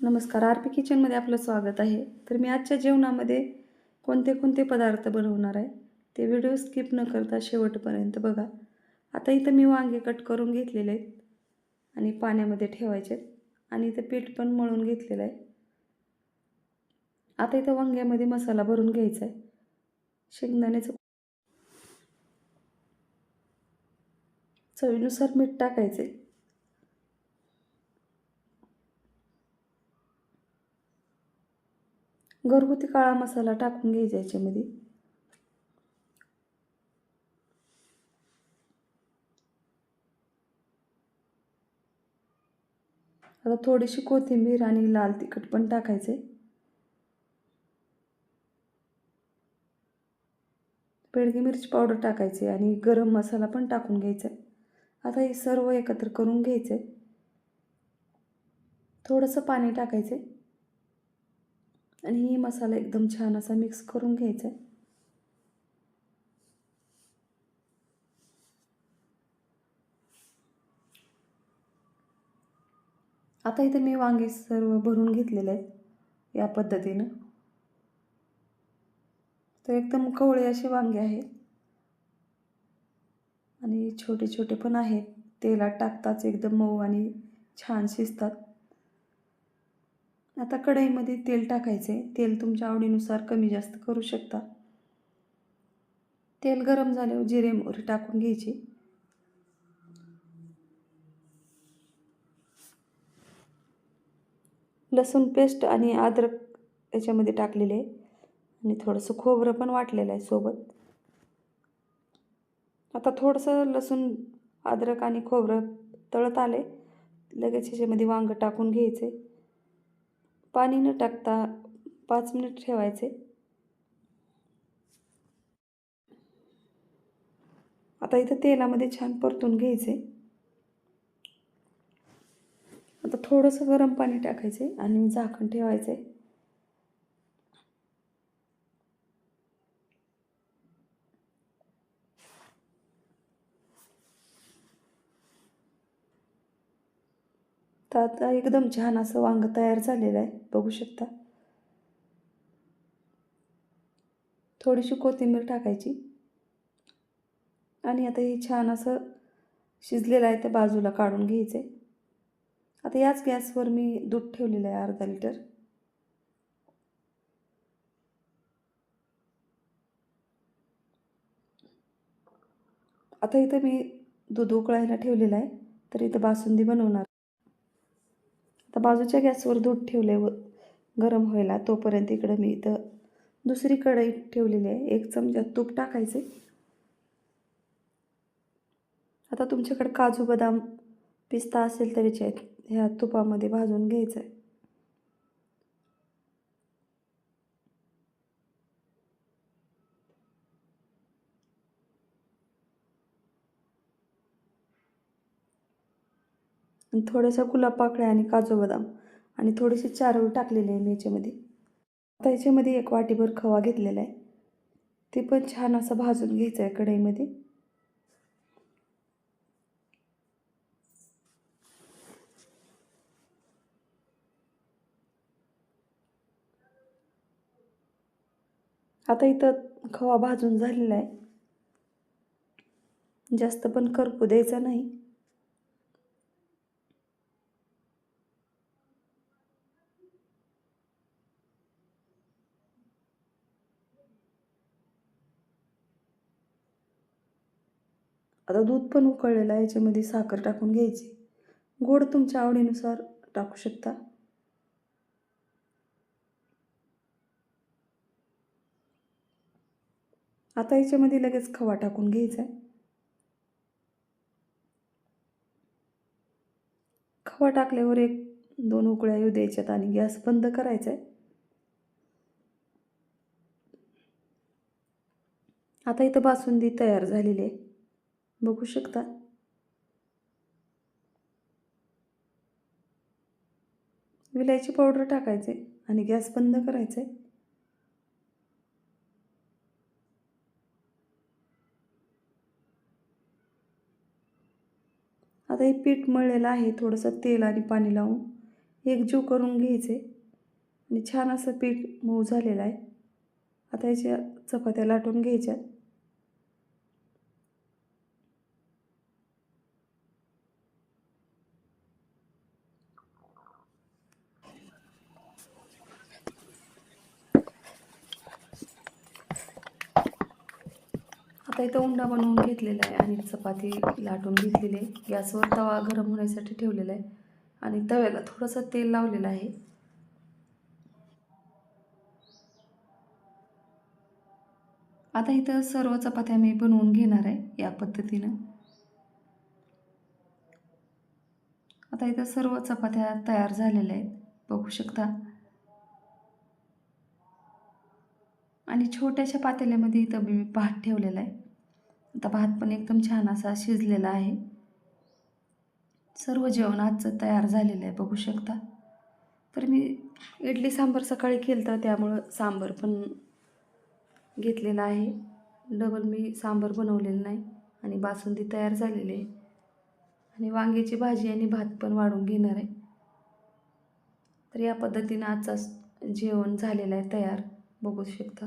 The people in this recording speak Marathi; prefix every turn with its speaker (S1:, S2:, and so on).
S1: नमस्कार आर पी किचनमध्ये आपलं स्वागत आहे. तर मी आजच्या जेवणामध्ये कोणते कोणते पदार्थ बनवणार आहे ते व्हिडिओ स्किप न करता शेवटपर्यंत बघा. आता इथं मी वांगे कट करून घेतलेले आहेत आणि पाण्यामध्ये ठेवायचे आहेत आणि इथं पीठ पण मळून घेतलेलं आहे. आता इथं वांग्यामध्ये मसाला भरून घ्यायचा आहे. शेंगदाण्याचं चवीनुसार मीठ टाकायचे. घरगुती काळा मसाला टाकून घ्यायचा याच्यामध्ये. आता थोडीशी कोथिंबीर आणि लाल तिखट पण टाकायचे पेडगी मिरची पावडर टाकायची आणि गरम मसाला पण टाकून घ्यायचा. आता हे सर्व एकत्र करून घ्यायचे थोडंसं पाणी टाकायचे आणि मसाला एकदम छान असा मिक्स करून घ्यायचा आहे आता इथे मी वांगे सर्व भरून घेतलेले आहेत या पद्धतीनं. तर एकदम कवळे असे वांगे आहेत. आणि छोटे छोटे पण आहेत. तेलात टाकताच एकदम मऊ आणि छान शिजतात. आता कढईमध्ये तेल टाकायचं. आहे तेल तुमच्या आवडीनुसार कमी जास्त करू शकता. तेल गरम झाल्यावर जिरे मोहरी टाकून घ्यायची. लसूण पेस्ट आणि अद्रक याच्यामध्ये टाकलेले आहे. आणि थोडंसं खोबरं पण वाटलेलं आहे सोबत. आता थोडंसं लसूण अद्रक आणि खोबरं तळत आले. लगेच ह्याच्यामध्ये वांगं टाकून घ्यायचे. पाणी न टाकता पाच मिनिट ठेवायचे. आता इथं तेलामध्ये छान परतून घ्यायचे. आता थोडंसं गरम पाणी टाकायचे आणि झाकण ठेवायचे. तर आता एकदम छान असं वांग तयार झालेलं आहे. बघू शकता. थोडीशी कोथिंबीर टाकायची. आणि आता हे छान असं शिजलेलं आहे ते बाजूला काढून घ्यायचे. आता याच गॅसवर मी दूध ठेवलेलं आहे अर्धा लिटर. आता इथं मी दूध उकळायला ठेवलेलं आहे. तर इथं बासुंदी बनवणार बाजूच्या गॅसवर दूध ठेवले व गरम व्हायला तोपर्यंत इकडं मी इथं दुसरी कढई ठेवलेली आहे. एक चमचा तूप टाकायचे. आता तुमच्याकडे काजू बदाम पिस्ता असेल तरीचे ह्या तुपामध्ये भाजून घ्यायचं आहे. आणि थोड्याशा गुलाब पाकळ्या आणि काजू बदाम आणि थोडीशी चारोळी टाकलेली आहे मी याच्यामध्ये. आता याच्यामध्ये एक वाटीभर खवा घेतलेला आहे. ते पण छान असं भाजून घ्यायचं आहे कढईमध्ये. आता इथं खवा भाजून झालेला आहे. जास्त पण करपू द्यायचा नाही. आता दूध पण उकळलेलं आहे याच्यामध्ये साखर टाकून घ्यायची. गोड तुमच्या आवडीनुसार टाकू शकता. आता याच्यामध्ये लगेच खवा टाकून घ्यायचा आहे. खवा टाकल्यावर एक दोन उकळ्या येऊ द्यायच्यात आणि गॅस बंद करायचा आहे. आता इथं बासुंदी तयार झालेली आहे. बघू शकता. विलायची पावडर टाकायचे आणि गॅस बंद करायचे. आता हे पीठ मळलेलं आहे थोडंसं तेल आणि पाणी लावून एकजीव करून घ्यायचे. आणि छान असं पीठ मऊ झालेलं आहे. आता याच्या चपात्या लाटून घ्यायच्या. आता इथं उंडा बनवून घेतलेला आहे आणि चपाती लाटून घेतलेली आहे. गॅसवर तवा गरम होण्यासाठी ठेवलेला आहे. आणि तव्याला थोडंसं तेल लावलेलं आहे. आता इथं सर्व चपात्या मी बनवून घेणार आहे या पद्धतीनं. आता इथं सर्व चपात्या तयार झालेल्या आहेत. बघू शकता. आणि छोट्याशा पातेल्यामध्ये इथं मी भात ठेवलेला आहे. आता भात पण एकदम छान असा शिजलेला आहे. सर्व जेवण आजचं तयार झालेलं आहे बघू शकता. तर मी इडली सांबार सकाळी केलं तर त्यामुळं सांबार पण घेतलेला आहे. डबल मी सांबार बनवलेलं नाही आणि बासुंदी तयार झालेली आहे. आणि वांग्याची भाजी आणि भात पण वाढून घेणार आहे. तर या पद्धतीनं आजचा जेवण झालेलं आहे तयार बघू शकता.